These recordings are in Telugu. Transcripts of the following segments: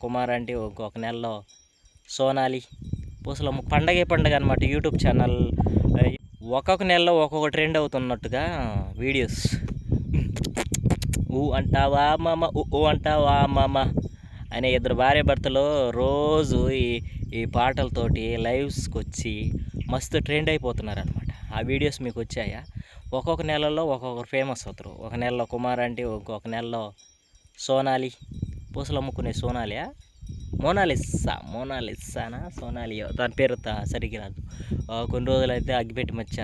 కుమార్ అంటే ఒక నెలలో సోనాలి పూసలమ్మ పండగే పండగ అనమాట యూట్యూబ్ ఛానల్. ఒక్కొక్క నెలలో ఒక్కొక్క ట్రెండ్ అవుతున్నట్టుగా వీడియోస్. ఊ అంటావా మామ ఊ అంటావా మామ అనే ఇద్దరు భార్య భర్తలు రోజు ఈ ఈ పాటలతోటి లైవ్స్కి వచ్చి మస్తు ట్రెండ్ అయిపోతున్నారు అనమాట ఆ వీడియోస్ మీకు వచ్చాయా ఒక్కొక్క నెలలో ఒక్కొక్కరు ఫేమస్ అవుతారు. ఒక నెలలో కుమార్ అంటే ఒక్కొక్క నెలలో సోనాలి పూసలు అమ్ముకునే సోనాలియా? మోనాలిస్సా మోనాలిస్సానా సోనాలియో. దాని పేరు సరిగ్గా రాదు. కొన్ని రోజులైతే అగ్గిపెట్టి మచ్చ.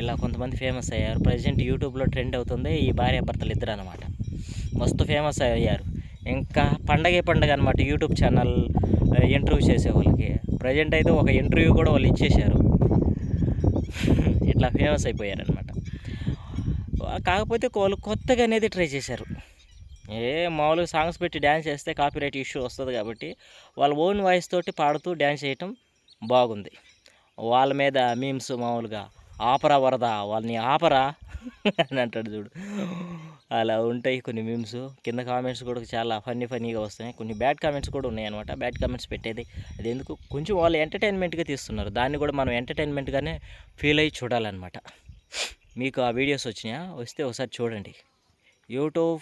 ఇలా కొంతమంది ఫేమస్ అయ్యారు. ప్రజెంట్ యూట్యూబ్లో ట్రెండ్ అవుతుంది ఈ భార్య భర్తలు ఇద్దరు అనమాట మస్తు ఫేమస్ అయ్యారు. ఇంకా పండగే పండగ అనమాట యూట్యూబ్ ఛానల్ ఇంటర్వ్యూ చేసే వాళ్ళకి. ప్రజెంట్ అయితే ఒక ఇంటర్వ్యూ కూడా వాళ్ళు ఇచ్చేశారు. ఇట్లా ఫేమస్ అయిపోయారనమాట కాకపోతే వాళ్ళు కొత్తగా అనేది ట్రై చేశారు. ఏ మామూలుగా సాంగ్స్ పెట్టి డ్యాన్స్ చేస్తే కాపీరైట్ ఇష్యూ వస్తుంది కాబట్టి వాళ్ళ ఓన్ వాయిస్ తోటి పాడుతూ డ్యాన్స్ చేయటం బాగుంది. వాళ్ళ మీద మీమ్స్ మామూలుగా ఆపరా వరద వాళ్ళని ఆపరా అని అంటాడు చూడు. అలా ఉంటాయి కొన్ని మీమ్స్ కింద కామెంట్స్ కూడా చాలా ఫన్నీ ఫన్నీగా వస్తాయి కొన్ని బ్యాడ్ కామెంట్స్ కూడా ఉన్నాయి అనమాట బ్యాడ్ కామెంట్స్ పెట్టేది. అది ఎందుకు? కొంచెం వాళ్ళు ఎంటర్టైన్మెంట్గా తీస్తున్నారు. దాన్ని కూడా మనం ఎంటర్టైన్మెంట్గానే ఫీల్ అయ్యి చూడాలన్నమాట. మీకు ఆ వీడియోస్ వచ్చినాయా? వస్తే ఒకసారి చూడండి. యూట్యూబ్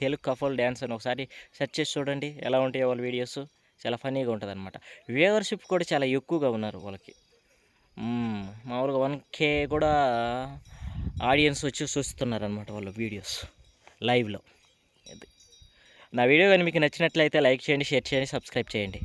తెలుగు కఫల్ డ్యాన్స్ అని ఒకసారి సెర్చ్ చేసి చూడండి ఎలా ఉంటాయో వాళ్ళ వీడియోస్. చాలా ఫనీగా ఉంటుంది అనమాట వ్యూవర్షిప్ కూడా చాలా ఎక్కువగా ఉన్నారు వాళ్ళకి. మామూలుగా వన్ కే కూడా ఆడియన్స్ వచ్చి చూస్తున్నారు అనమాట వాళ్ళ వీడియోస్ లైవ్లో. నా వీడియో కానీ మీకు నచ్చినట్లయితే లైక్ చేయండి షేర్ చేయండి సబ్స్క్రైబ్ చేయండి.